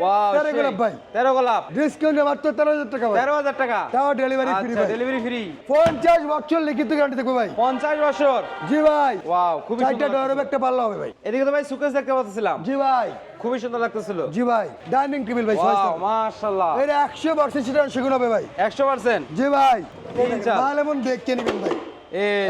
Wow তেরো গোলাপ ভাই। তেরো গোলাপ। ডিসকাউন্টে মাত্র তেরো হাজার টাকা তেরো হাজার টাকা। তাও ডেলিভারি ফ্রি আচ্ছা ভাই। ডেলিভারি ফ্রি পঞ্চাশ বছর লিখিত গ্যারান্টি থাকবে ভাই। পঞ্চাশ বছর। জি ভাই। ওয়াও খুবই চারটা সুন্দর ডোর একটা পাল্লা হবে ভাই। এদিকে তো ভাই সুকেশ দেখতে পাচ্ছিলাম। জি ভাই। খুবই সুন্দর লাগতেছিল। জি ভাই। ডাইনিং টেবিল ভাই মাশাআল্লাহ। এটা একশো পার্সেন্ট সেটা সেগুলো হবে ভাই। একশো পার্সেন্ট জি ভাই। তিন চার। মাল দেখে নেবেন ভাই।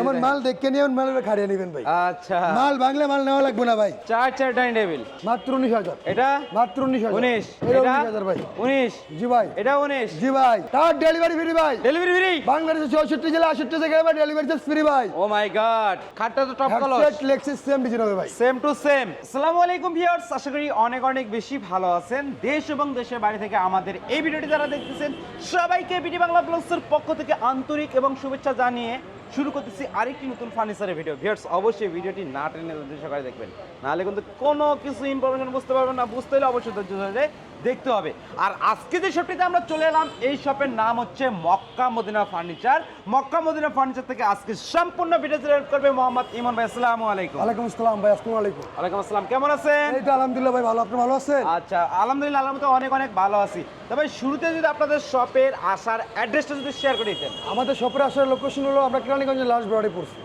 এমন মাল দেখে নিয়ে মাল খাড়িয়ে নেবেন ভাই। আচ্ছা। মাল বাংলা মাল নেওয়া লাগবে না ভাই। চার চার ডাইনিং টেবিল। মাত্র উনিশ হাজার। এটা? মাত্র উনিশ হাজার। উনিশ। এটা হাজার ভাই। উনিশ। জি ভাই। এটা উনিশ। জি ভাই। তার ডেলিভারি ফ্রি ভাই। ডেলিভারি ফ্রি বাংলাদেশের চৌষট্টি জেলা আষট্টি জায়গায় ভাই ডেলিভারি চার্জ ফ্রি ভাই। ও মাই গড খাটটা তো টপ কলস লেক্সিস সেম ডিজাইন হবে ভাই। সেম টু সেম আসসালামু আলাইকুম ভিউয়ার্স আশা করি অনেক অনেক বেশি ভালো আছেন। দেশ এবং দেশের বাইরে থেকে আমাদের এই ভিডিওটি যারা দেখতেছেন সবাইকে বিডি বাংলা ব্লগসের পক্ষ থেকে আন্তরিক এবং শুভেচ্ছা জানিয়ে শুরু করতেছি আরেকটি নতুন ফার্নিচারের ভিডিও ভিয়ার্স অবশ্যই ভিডিওটি না টেনে সকালে দেখবেন। নাহলে কিন্তু কোনো কিছু ইনফরমেশন বুঝতে পারবেন না। বুঝতে হলে অবশ্যই ধৈর্য ধরে দেখতে হবে। আর আজকে যে শপটিতে আমরা চলে এলাম এই শপের নাম হচ্ছে Mecca Medina furniture. Mecca Medina furniture থেকে আজকে সম্পূর্ণ ভিডিও সিলেক্ট করবে মোহাম্মদ ইমন ভাই আসসালামু আলাইকুম। ওয়ালাইকুম আসসালাম ভাই আসসালামু আলাইকুম। ওয়ালাইকুম আসসালাম কেমন আছেন? এই তো আলহামদুলিল্লাহ ভাই ভালো। আপনি ভালো আছেন? আচ্ছা আলহামদুলিল্লাহ আলহামদুলিল্লাহ অনেক অনেক ভালো আছি। তবে শুরুতে যদি আপনাদের শপের আসার অ্যাড্রেসটা যদি শেয়ার করে দিতেন। আমাদের শপের আসার লোকেশন হলো আমরা কেরানীগঞ্জের লাস্ট ব্রডে পড়ছি।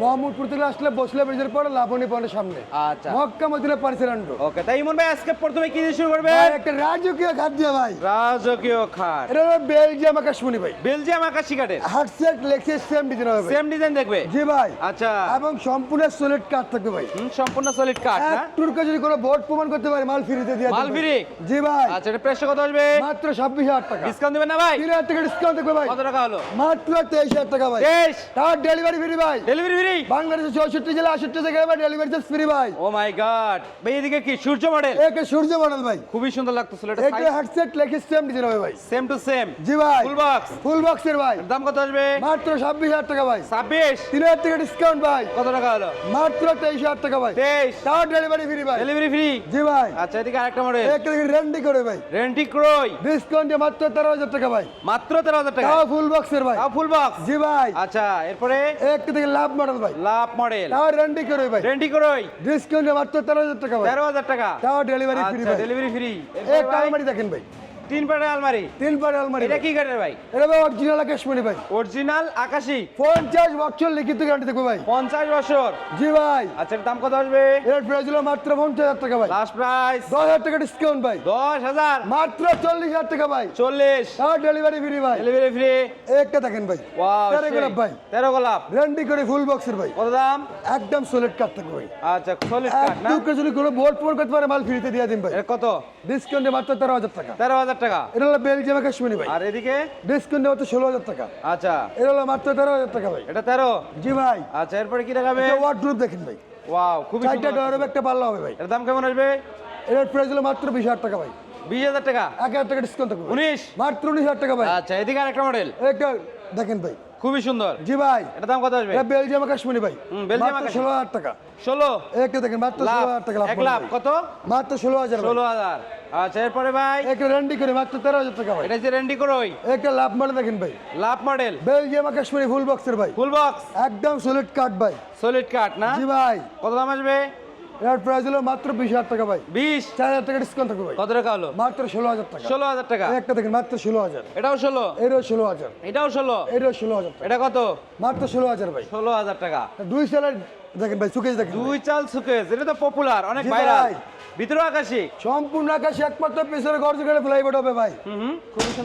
মোহাম্মদপুর থেকে আসলে বসলে ব্রিজের পরে লাবণী পয়েন্টের সামনে। আচ্ছা। মক্কা মদিনা পারিসেরান্ডো ওকে তাই ইমন ভাই আজকে প্রথমে কি দিয়ে শুরু করবে একটা রাজকীয় খাদ্য ভাই। রাজকীয় খাট এটা হলো বেলজিয়াম আকাশমণি ভাই। বেলজিয়াম আকাশি কাঠের? হার্টসেট লেক্সিস সেম ডিজাইন হবে। সেম ডিজাইন দেখবে? জি ভাই। আচ্ছা। এবং সম্পূর্ণ সলিড কাঠ থাকবে ভাই। সম্পূর্ণ সলিড কাঠ না? টুরকে যদি কোনো বোর্ড প্রমাণ করতে পারে মাল ফ্রিতে দিয়ে মাল ফ্রি? জি ভাই। আচ্ছা এটা প্রেসটা কত আসবে? মাত্র ছাব্বিশ হাজার টাকা। ডিসকাউন্ট দিবেন না ভাই? তিন হাজার টাকা ডিসকাউন্ট থাকবে ভাই। কত টাকা হলো? মাত্র তেইশ হাজার টাকা ভাই। তেইশ? তার ডেলিভারি ফ্রি ভাই। ডেলিভারি ফ্রি বাংলাদেশের চৌষট্টি জেলা আষট্টি জায়গায় ডেলিভারি চার্জ ফ্রি ভাই। ও মাই গড ভাই এদিকে কি সূর্য মডেল একে সূর্য মডেল ভাই। খুবই সুন্দর লাগতেছিল এটা এটা হেডসেট লেখিস সেম ডিজাইন হবে ভাই। সেম টু সেম জি ভাই। ফুল বক্স ফুল বক্সের ভাই। দাম কত আসবে? মাত্র ছাব্বিশ হাজার টাকা ভাই। ছাব্বিশ? তিন হাজার টাকা ডিসকাউন্ট ভাই। কত টাকা হলো? মাত্র তেইশ হাজার টাকা ভাই। তেইশ? তার ডেলিভারি ফ্রি ভাই। ডেলিভারি ফ্রি জি ভাই। আচ্ছা এদিকে আরেকটা মডেল একটা দেখি রেন্ডি করে ভাই। রেন্টি ক্রয় ডিসকাউন্ট মাত্র তেরো হাজার টাকা ভাই। মাত্র তেরো হাজার টাকা? তাও ফুল বক্সের ভাই। তাও ফুল বক্স জি ভাই। আচ্ছা এরপরে? একটা দেখি লাভ মডেল ভাই। লাভ মডেল তাও রেন্ডি করে ভাই। রেন্টি ক্রয় ডিসকাউন্ট মাত্র তেরো হাজার টাকা ভাই। তেরো হাজার টাকা? তাও ডেলিভারি ফ্রি আচ্ছা ভাই। ডেলিভারি ফ্রি একটা আলমারি দেখেন ভাই। তিন পাটের আলমারি। তিন পারে আলমারি এটা। কি কাঠের ভাই? এটা ভাই অরিজিনাল আকাশমণি ভাই। অরিজিনাল আকাশি। পঞ্চাশ বছর লিখিত গ্যারান্টি থাকবে ভাই। পঞ্চাশ বছর। জি ভাই। আচ্ছা দাম কত আসবে? এর প্রাইস হলো মাত্র পঞ্চাশ হাজার টাকা ভাই। লাস্ট প্রাইস দশ হাজার টাকা ডিসকাউন্ট ভাই। দশ হাজার। মাত্র চল্লিশ হাজার টাকা ভাই। চল্লিশ। তাও ডেলিভারি ফ্রি ভাই। ডেলিভারি ফ্রি একটা দেখেন ভাই। তেরো গোলাপ ভাই। তেরো গোলাপ। রেন্ডি করে ফুল বক্সের ভাই। কত দাম? একদম সলিড কাট থাকবে ভাই। আচ্ছা সলিড কাঠ না? যদি কোনো বোর্ড করতে পারে মাল ফ্রিতে দিয়ে দিন ভাই। কত? ডিসকাউন্টে মাত্র তেরো হাজার টাকা। তেরো হাজার টাকা। এটা হলো বেলজিয়াম আকাশমণি ভাই। আর এদিকে? ডিসকাউন্টে মাত্র ষোলো হাজার টাকা। আচ্ছা। এটা হলো মাত্র তেরো হাজার টাকা ভাই। এটা তেরো? জি ভাই। আচ্ছা এরপরে কি দেখাবে? ওয়ার্ড্রোপ দেখেন ভাই। ওয়াও খুবই চারটা একটা পাল্লা হবে ভাই। এর দাম কেমন আসবে? এর প্রাইস হলো মাত্র বিশ হাজার টাকা ভাই। বিশ হাজার টাকা? এক হাজার টাকা ডিসকাউন্ট থাকবে উনিশ? মাত্র উনিশ হাজার টাকা ভাই। আচ্ছা এদিকে আরেকটা মডেল একটা দেখেন ভাই। খুবই সুন্দর। জি ভাই। এটা দাম কত আসবে? এটা বেলজিয়াম আকাশমণি ভাই। হুম, বেলজিয়াম। ষোলো হাজার টাকা। ষোলো? একটা দেখেন মাত্র ষোলো লাভ হাজার টাকা লাভ এক লাভ। কত? মাত্র ষোলো হাজার ভাই। ষোলো হাজার। আচ্ছা এরপরে ভাই? একটা রেন্ডি করে মাত্র তেরো হাজার টাকা ভাই। এটা হচ্ছে রেন্ডি করই? একটা লাভ মডেল দেখেন ভাই। Love model? বেলজিয়াম আকাশমণি ফুল বক্সের ভাই। ফুল বক্স একদম সলিড কাট ভাই। সলিড কাঠ না? জি ভাই। কত দাম আসবে? এর প্রাইস হলো মাত্র বিশ হাজার টাকা ভাই। বিশ? চার হাজার টাকা ডিসকাউন্ট থাকবে ভাই। কত টাকা হলো? মাত্র ষোলো হাজার টাকা। ষোলো হাজার টাকা। একটা দেখেন মাত্র ষোলো হাজার। এটাও ষোলো? এরও ষোলো হাজার। এটাও ষোলো? এরও ষোলো হাজার এটা কত? মাত্র ষোলো হাজার ভাই। ষোলো হাজার টাকা। দুই সালের দেখেন ভাই সুকেশ দেখেন দুই চাল সুকেস এটা তো পপুলার অনেক ভাইরাল ভাই। ভিতরে আকাশি। সম্পূর্ণ আকাশে একমাত্র পিছনে গর্জ করে ফ্লাইবোর্ড হবে ভাই।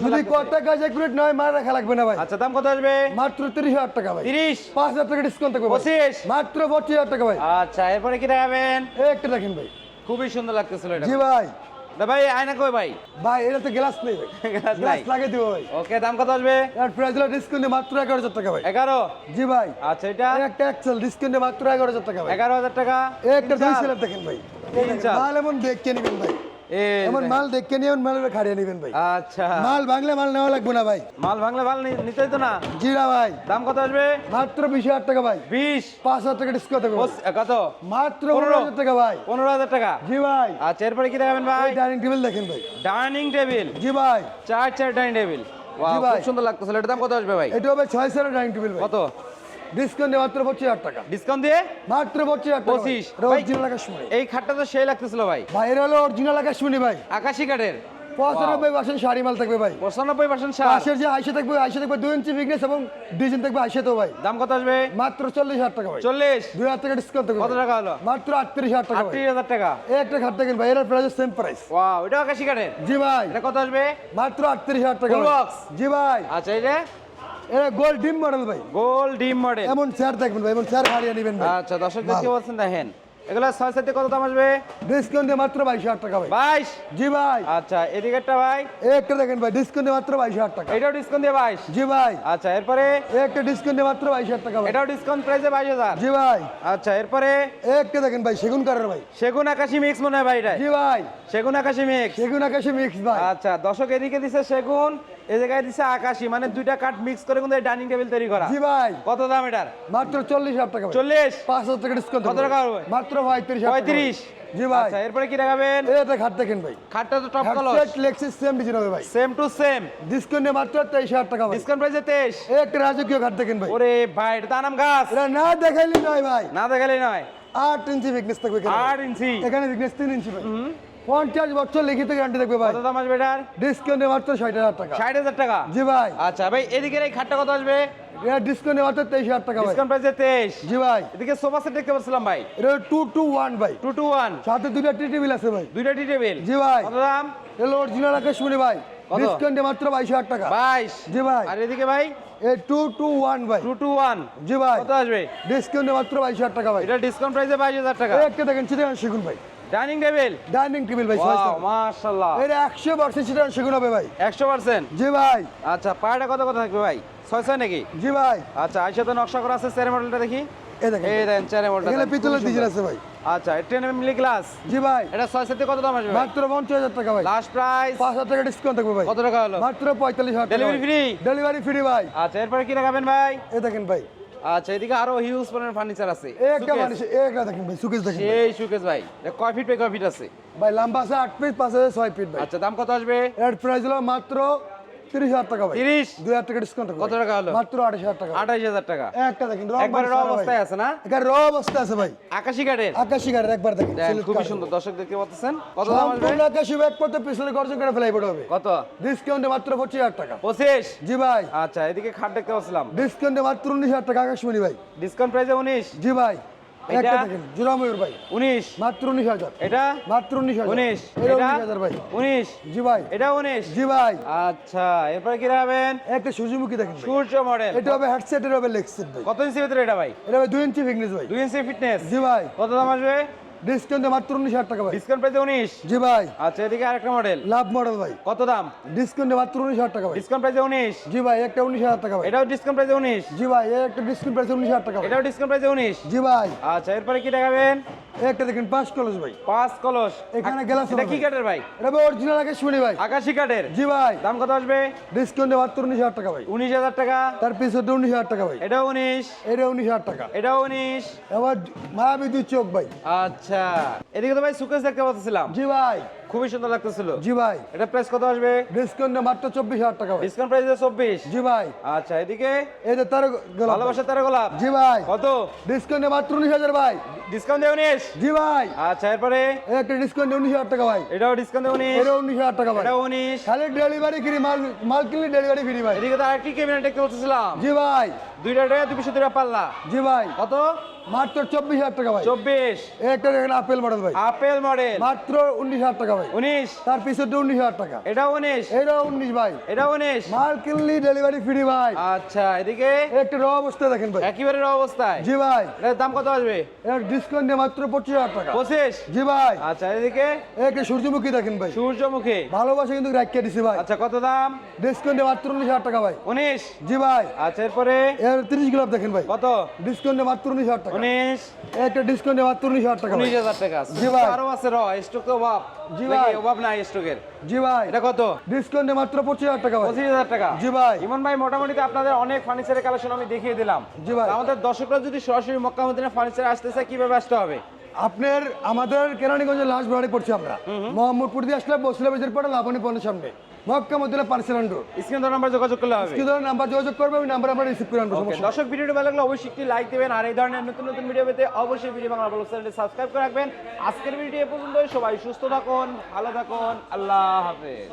যদি লাগতেছে। কত কাজ একুরেট নয় মার রাখা লাগবে না ভাই। আচ্ছা দাম কত আসবে? মাত্র তিরিশ হাজার টাকা ভাই। তিরিশ। পাঁচ হাজার টাকা ডিসকাউন্ট থাকবে পঁচিশ। মাত্র পঁচিশ হাজার টাকা ভাই। আচ্ছা এরপরে কি দেখাবেন? একটা দেখেন ভাই। খুবই সুন্দর লাগতেছিল এটা। জি ভাই। ভাই আয়না কই ভাই? ভাই এটা তো গ্লাস নেই। গ্লাস লাগে লাগিয়ে দিব ভাই। ওকে দাম কত আসবে? এর প্রাইস হলো ডিসকাউন্টে মাত্র এগারো হাজার টাকা ভাই। এগারো? জি ভাই। আচ্ছা এটা? একটা এক্সেল ডিসকাউন্টে মাত্র এগারো হাজার টাকা ভাই। এগারো হাজার টাকা? এই একটা দুই সেলার দেখেন ভাই তিন মন দেখে নেবেন ভাই। এমন মাল দেখে নিয়ে মাল খাড়িয়ে নেবেন ভাই। আচ্ছা। মাল বাংলা মাল নেওয়া লাগবে না ভাই। মাল ভাঙলে ভালো নিতেই তো না। জিরা ভাই। দাম কত আসবে? মাত্র বিশ হাজার টাকা ভাই। বিশ। পাঁচ হাজার টাকা ডিসকাউন্ট। পঁচ- কত? মাত্র পনেরো। হাজার টাকা ভাই। পনেরো হাজার টাকা? জি ভাই। আচ্ছা এরপরে কি দেখাবেন ভাই? ডাইনিং টেবিল দেখেন ভাই। Dining table. জি ভাই। চার চার ডাইনিং টেবিল। জি। খুব সুন্দর লাগতেছিল এটার দাম কত আসবে ভাই? এটা হবে ছয় সালের ডাইনিং টেবিল কত? ডিসকাউন্টে মাত্র পঁচিশ হাজার টাকা। ডিসকাউন্ট দিয়ে? মাত্র পঁচিশ হাজার পঁচিশ। অরিজিনাল আকাশমণি। এই খাটটা তো সেই লাগতেছিল ভাই। ভাই এর হলো অরিজিনাল আকাশমণি ভাই। আকাশি কাঠের। পঁচানব্বই পার্সেন্ট শাড়ি মাল থাকবে ভাই। পঁচানব্বই পার্সেন্ট পাশের যে আইসে থাকবে আইসে থাকবে দুই ইঞ্চি বিগনেস এবং ডিজাইন থাকবে আইসে তো ভাই। দাম কত আসবে? মাত্র চল্লিশ হাজার টাকা ভাই। চল্লিশ। দুই হাজার টাকা ডিসকাউন্ট থাকবে কত টাকা হলো? মাত্র আটত্রিশ হাজার টাকা আটত্রিশ হাজার টাকা। একটা খাট দেখেন ভাই এর প্রাইস সেম প্রাইস ওয়াও এটা আকাশি কাঠের? জি ভাই। এটা কত আসবে? মাত্র আটত্রিশ হাজার টাকা? জি ভাই। আচ্ছা এটা এটা গোল্ড ডিম মডেল ভাই। গোল ডিম মডেল। এমন চেয়ার দেখবেন ভাই এমন চেয়ার হারিয়ে নেবেন ভাই। আচ্ছা দর্শক দেখতে পাচ্ছেন দেখেন। এগুলো ছয় সাথে কত দাম আসবে? ডিসকাউন্টে মাত্র বাইশ হাজার টাকা ভাই। বাইশ? জি ভাই। আচ্ছা এদিকেরটা ভাই। একটা দেখেন ভাই ডিসকাউন্টে মাত্র বাইশ হাজার টাকা। এটাও ডিসকাউন্ট দিয়ে বাইশ? জি ভাই। আচ্ছা এরপরে? একটা ডিসকাউন্টে মাত্র বাইশ হাজার টাকা এটাও ডিসকাউন্ট প্রাইসে বাইশ হাজার? জি ভাই। আচ্ছা এরপরে? একটা দেখেন ভাই সেগুন কারের ভাই। সেগুন আকাশি মিক্স মনে হয় ভাই এটা জি ভাই। সেগুন আকাশি মিক্স সেগুন আকাশে মিক্স ভাই। আচ্ছা দর্শক এদিকে দিছে সেগুন এই জায়গায় দিছে আকাশি মানে দুইটা কাঠ মিক্স করে কিন্তু ডাইনিং টেবিল তৈরি করা। জি ভাই। কত দাম এটার? মাত্র চল্লিশ হাজার টাকা ভাই। চল্লিশ? পাঁচ হাজার টাকা ডিসকাউন্ট কত টাকা হবে? মাত্র পঁয়ত্রিশ হাজার টাকা ভাই। পঁয়ত্রিশ? জি ভাই। আচ্ছা এরপরে কি দেখাবেন? এই একটা খাট দেখেন ভাই। খাটটা তো টপ কলর হেডসেট লেক্সিস সেম ডিজাইন হবে ভাই। সেম টু সেম ডিসকাউন্টে মাত্র তেইশ হাজার টাকা ভাই। ডিসকাউন্ট প্রাইসে তেইশ। এই একটা রাজকীয় খাট দেখেন ভাই। ওরে ভাই এটা নাম গাছ। এটা না দেখাইলি নয় ভাই। না দেখালে নয়। আট ইঞ্চি ফিটনেস থাকবে এখানে। আট ইঞ্চি। এখানে ফিটনেস তিন ইঞ্চি ভাই। পঞ্চাশ বছর লিখিত গ্যারান্টি থাকবে ভাই। কত দাম আসবে এটার? ডিসকাউন্টে মাত্র ষাট হাজার টাকা। ষাট হাজার টাকা? জি ভাই। আচ্ছা ভাই এদিকে এই খাটটা কত আসবে? এটা ডিসকাউন্টে মাত্র তেইশ হাজার টাকা ডিসকাউন্ট প্রাইসে তেইশ। জি ভাই। এদিকে সোফা সেট দেখতে পাচ্ছিলাম ভাই। এটা টু টু ওয়ান ভাই। টু টু ওয়ান সাথে দুইটা টি টেবিল আছে ভাই। দুইটা টি টেবিল জি ভাই। কত দাম? এলো অরিজিনাল আকাশমণি ভাই? ডিসকাউন্টে মাত্র বাইশ হাজার টাকা। বাইশ। জি ভাই। আর এদিকে ভাই? এই টু টু ওয়ান ভাই। টু টু ওয়ান জি ভাই। কত আসবে? ডিসকাউন্টে মাত্র বাইশ হাজার টাকা ভাই। এটা ডিসকাউন্ট প্রাইসে বাইশ হাজার টাকা। একটা দেখেন চিটাগাং সেগুন ভাই। ডাইনিং টেবিল ডাইনিং টেবিল ভাই ওয়াও মাশাআল্লাহ। এটা একশো পার্সেন্ট চিটাগাং সেগুন হবে ভাই। একশো পার্সেন্ট জি ভাই। আচ্ছা পায়াটা কত কত থাকবে ভাই? ছয় ছয় নাকি? জি ভাই। আচ্ছা আইসা তো নকশা করা আছে চেয়ার মডেলটা দেখি। এই দেখেন। এই দেন চেয়ার মডেলটা এখানে পিতলের ডিজাইন আছে ভাই। আচ্ছা ট্রেন মিলি গ্লাস জি ভাই। এটা ছয় সাথে কত দাম আসবে মাত্র পঞ্চাশ হাজার টাকা ভাই। লাস্ট প্রাইস পাঁচ হাজার টাকা ডিসকাউন্ট থাকবে ভাই। কত টাকা হলো? মাত্র পঁয়তাল্লিশ হাজার Delivery free? ডেলিভারি ফ্রি ভাই। আচ্ছা এরপরে কি রাখাবেন ভাই? এই দেখেন ভাই। আচ্ছা এদিকে আরও হিউজ পরিমাণ ফার্নিচার আছে। একটা মানে একটা দেখেন ভাই সুকেশ দেখেন ভাই। সুকেশ ভাই। কয় ফিট বাই কয় ফিট আছে? ভাই লম্বা আছে আট ফিট পাঁচ হাজার ছয় ফিট ভাই। আচ্ছা দাম কত আসবে? এর প্রাইস হলো মাত্র তিরিশ হাজার টাকা ভাই। তিরিশ? দুই হাজার টাকা ডিসকাউন্ট কত টাকা হলো? মাত্র আঠাশ হাজার টাকা। আঠাইশ হাজার টাকা। একটা দেখেন একবারে র অবস্থায় আছে না? এখানে র অবস্থা আছে ভাই। আকাশি কাঠের? আকাশি গাড়ির একবার দেখেন খুবই সুন্দর। দর্শক দেখতে পাচ্ছেন কত দাম আসবে? আকাশি ব্যাগ করতে পিছনে গর্জন করে ফেলাই পড়ে হবে। কত? ডিসকাউন্টে মাত্র পঁচিশ হাজার টাকা। পঁচিশ? জি ভাই। আচ্ছা এদিকে খাট দেখতে পাচ্ছিলাম ডিসকাউন্টে মাত্র উনিশ হাজার টাকা আকাশমণি ভাই। ডিসকাউন্ট প্রাইসে উনিশ? জি ভাই? একটা দেখেন ভাই। মাত্র এটা মাত্র এটা ভাই। উনিশ। জি ভাই। এটা উনিশ। জি ভাই। আচ্ছা এরপরে কি রাখবেন একটা সূর্যমুখী দেখেন সূর্য মডেল এটা হবে হেডসেট এটা হবে লেগ সেট ভাই। কত ইঞ্চি ভিতরে এটা ভাই? এটা হবে দুই ইঞ্চি ফিটনেস ভাই। দুই ইঞ্চি ফিটনেস জি ভাই। কত দাম আসবে? ডিসকাউন্টে মাত্র উনিশ হাজার টাকা ভাই। ডিসকাউন্ট প্রাইসে উনিশ? জি ভাই। আচ্ছা এদিকে আরেকটা মডেল লাভ মডেল ভাই। কত দাম? ডিসকাউন্টে মাত্র উনিশ হাজার টাকা ভাই। ডিসকাউন্ট প্রাইসে উনিশ? জি ভাই একটা উনিশ হাজার টাকা ভাই। এটাও ডিসকাউন্ট প্রাইসে উনিশ? জি ভাই একটা ডিসকাউন্ট প্রাইসে হাজার টাকা এটাও ডিসকাউন্ট প্রাইসে উনিশ? জি ভাই। আচ্ছা এরপরে কি দেখাবেন? একটা দেখেন পাঁচ কলস ভাই। পাঁচ কলস। এখানে গ্লাস এটা কি কাঠের ভাই? এটা ভাই অরিজিনাল আকাশমণি ভাই। আকাশি কাঠের। জি ভাই। দাম কত আসবে? ডিসকাউন্টে মাত্র উনিশ হাজার টাকা ভাই। উনিশ হাজার টাকা। তার পিছনে উনিশ হাজার টাকা ভাই। এটা উনিশ। এটা উনিশ হাজার টাকা। এটাও উনিশ। এবার মায়াবী দুই চোখ ভাই। আচ্ছা। এদিকে তো ভাই সুকেশ দেখতে পাচ্ছিলাম। জি ভাই। খুবই সুন্দর লাগতেছিল। জি ভাই। এটা প্রাইস কত আসবে? ডিসকাউন্টে মাত্র চব্বিশ হাজার টাকা ভাই। ডিসকাউন্ট প্রাইস চব্বিশ। জি ভাই। আচ্ছা এদিকে? এই যে তার গোলাপ। ভালোবাসা তেরো গোলাপ। জি ভাই। কত? ডিসকাউন্টে মাত্র উনিশ হাজার ভাই। ডিসকাউন্ট দিয়ে উনিশ? জি ভাই। আচ্ছা এরপরে? একটা ডিসকাউন্টে উনিশ হাজার টাকা ভাই। এটাও ডিসকাউন্ট দিয়ে উনিশ? এটা উনিশ হাজার টাকা ভাই। এটাও উনিশ? খালি ডেলিভারি ফ্রি মাল মাল কিনলে ডেলিভারি ফ্রি ভাই। এদিকে তো আরেকটি ক্যাবিনেট দেখতে পাচ্ছিলাম। জি ভাই। দুইটা টাকা দুইশো দুইটা পাল্লা। জি ভাই। কত? মাত্র চব্বিশ হাজার টাকা ভাই। চব্বিশ। একটা দেখেন আপেল মডেল ভাই। আপেল মডেল মাত্র উনিশ হাজার টাকা ভাই। উনিশ। তার উনিশ হাজার টাকা। এটা উনিশ। এটা উনিশ ভাই। এটা উনিশ। মাল কিনলি ডেলিভারি ফ্রি ভাই। আচ্ছা এদিকে? একটা র অবস্থা দেখেন ভাই। একেবারে অবস্থায়? জি ভাই। এটার দাম কত আসবে? এর ডিসকাউন্ট দিয়ে মাত্র পঁচিশ হাজার টাকা। পঁচিশ? জি ভাই। আচ্ছা এদিকে? একটা সূর্যমুখী দেখেন ভাই। সূর্যমুখী। ভালোবাসা কিন্তু রাখিয়ে দিছি ভাই। আচ্ছা কত দাম? ডিসকাউন্ট দিয়ে মাত্র উনিশ হাজার টাকা ভাই। উনিশ? জি ভাই। আচ্ছা এরপরে? এর তিরিশ গোলাপ দেখেন ভাই। কত? ডিসকাউন্ট দিয়ে মাত্র উনিশ হাজার টাকা। উনিশ। এই একটা ডিসকাউন্ট উনিশ হাজার টাকা ভাই। উনিশ হাজার টাকা জি ভাই। আরও আছে র স্টক তো অভাব। জি ভাই। অভাব নাই স্টকের জি ভাই। এটা কত? ডিসকাউন্ট মাত্র পঁচিশ হাজার টাকা ভাই। পঁচিশ হাজার টাকা। জি ভাই। ইমন ভাই মোটামুটি আপনাদের অনেক ফার্নিচারের কালেকশন আমি দেখিয়ে দিলাম। জি ভাই। আমাদের দর্শকরা যদি সরাসরি মক্কা মদিনা ফার্নিচার আসতে চায় কীভাবে আসতে হবে? আপনার আমাদের কেরানীগঞ্জে লাস্ট ব্রাডে পড়ছি আমরা। মোহাম্মদপুর দিয়ে আসলে বসলে ব্রিজের পরে লাবণী পয়েন্টের সামনে। মক্কা মধ্যে পার্সেল রোড স্ক্রিন নাম্বার যোগাযোগ করলে হবে। কি ধরনের নাম্বার যোগাযোগ করবে ওই নাম্বার আমরা রিসিভ করে আনব ওকে সমস্যা নেই। দর্শক ভিডিওটি ভালো লাগলে অবশ্যই একটি লাইক দেবেন আর এই ধরনের নতুন নতুন ভিডিও পেতে অবশ্যই ভিডিও বাংলা ব্লগ চ্যানেলটি সাবস্ক্রাইব করে রাখবেন। আজকের ভিডিও এ পর্যন্ত সবাই সুস্থ থাকুন ভালো থাকুন আল্লাহ হাফেজ।